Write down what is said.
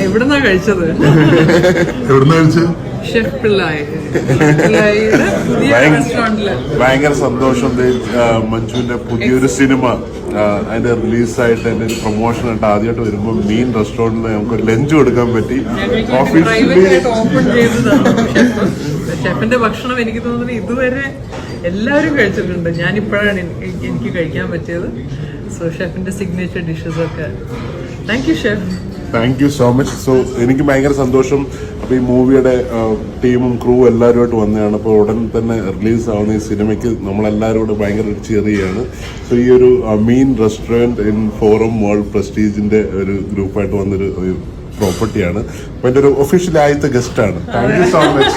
എവിടുന്നാ കഴിച്ചത്? ഷെഫ് പിള്ളായി ഭയങ്കര- സന്തോഷം. മഞ്ജുവിന്റെ പുതിയൊരു സിനിമ അതിന്റെ റിലീസായിട്ട് അതിന്റെ ഒരു പ്രൊമോഷൻ ആയിട്ട് ആദ്യമായിട്ട് വരുമ്പോൾ മീൻ റെസ്റ്റോറന്റിൽ നമുക്ക് ലഞ്ച് കൊടുക്കാൻ പറ്റി. പ്രൈവറ്റ് ഷെഫിന്റെ ഭക്ഷണം എനിക്ക് തോന്നുന്നത് ഇതുവരെ എല്ലാവരും കഴിച്ചിട്ടുണ്ട്. ഞാനിപ്പോഴാണ് എനിക്ക് എനിക്ക് കഴിക്കാൻ പറ്റിയത്. സോ ഷെഫിന്റെ സിഗ്നേച്ചർ ഡിഷസ് ഒക്കെ. Thank you chef. Thank you so much so എനിക്ക് ഭയങ്കര സന്തോഷം. അപ്പൊ ഈ മൂവിയുടെ ടീമും ക്രൂ എല്ലാവരുമായിട്ട് വന്നതാണ്. അപ്പോൾ ഉടൻ തന്നെ റിലീസ് ആവുന്ന ഈ സിനിമയ്ക്ക് നമ്മളെല്ലാവരും കൂടെ ഭയങ്കര ചെറിയാണ് സോ ഈ ഒരു മീൻ റെസ്റ്റോറന്റ് ഇൻ ഫോറം വേൾഡ് പ്രസ്റ്റീജിന്റെ ഒരു ഗ്രൂപ്പായിട്ട് വന്നൊരു പ്രോപ്പർട്ടിയാണ്. അപ്പൊ എന്റെ ഒരു ഒഫീഷ്യൽ ആദ്യത്തെ ഗസ്റ്റ് ആണ് താങ്ക് യു സോ മച്ച്